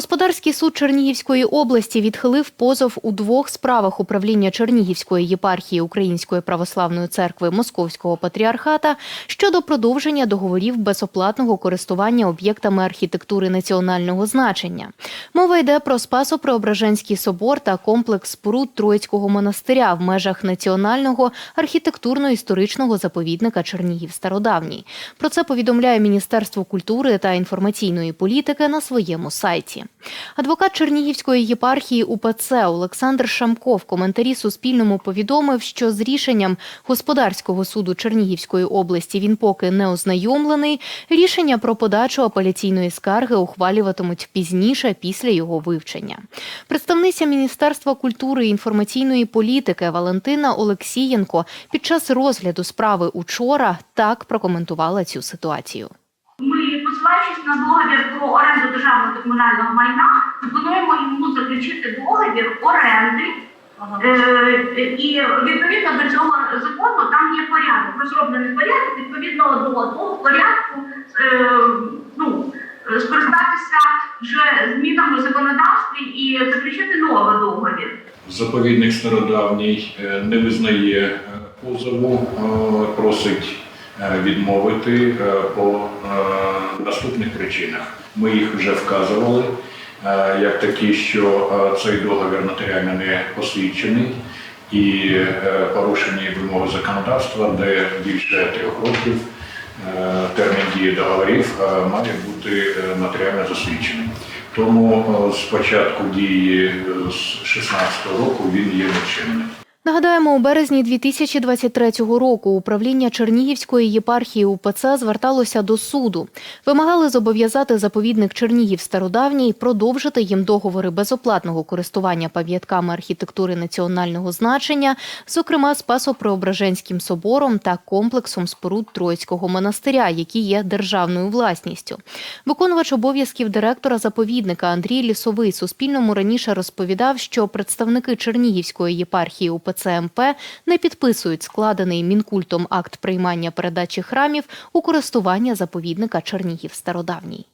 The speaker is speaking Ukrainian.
Господарський суд Чернігівської області відхилив позов у двох справах управління Чернігівської єпархії Української православної церкви Московського патріархата щодо продовження договорів безоплатного користування об'єктами архітектури національного значення. Мова йде про Спасо-Преображенський собор та комплекс споруд Троїцького монастиря в межах національного архітектурно-історичного заповідника Чернігів Стародавній. Про це повідомляє Міністерство культури та інформаційної політики на своєму сайті. Адвокат Чернігівської єпархії УПЦ Олександр Шамко в коментарі Суспільному повідомив, що з рішенням господарського суду Чернігівської області він поки не ознайомлений. Рішення про подачу апеляційної скарги ухвалюватимуть пізніше після його вивчення. Представниця Міністерства культури і інформаційної політики Валентина Олексієнко під час розгляду справи учора так прокоментувала цю ситуацію. Посилаючись на договір про оренду державного та комунального майна, пропонуємо йому заключити договір оренди. Е, і відповідно до цього закону там є порядок, розроблений порядок, відповідно до того порядку е, ну, скористатися вже змінами в законодавстві і заключити новий договір. Заповідник стародавній е, не визнає позову, просить відмовити по наступних причинах. Ми їх вже вказували, е, як такі, що е, цей договір нотаріально не освідчений і е, порушені вимоги законодавства, де більше трьох років термін дії договорів має бути нотаріально засвідчений. Тому з початку дії з 16 року він є нечинним. Нагадаємо, у березні 2023 року управління Чернігівської єпархії УПЦ зверталося до суду. Вимагали зобов'язати заповідник Чернігів Стародавній продовжити їм договори безоплатного користування пам'ятками архітектури національного значення, зокрема Спасо-Преображенським собором та комплексом споруд Троїцького монастиря, які є державною власністю. Виконувач обов'язків директора заповідника Андрій Лісовий Суспільному раніше розповідав, що представники Чернігівської єпархії УПЦ МП не підписують складений мінкультом акт приймання передачі храмів у користування заповідника Чернігів Стародавній.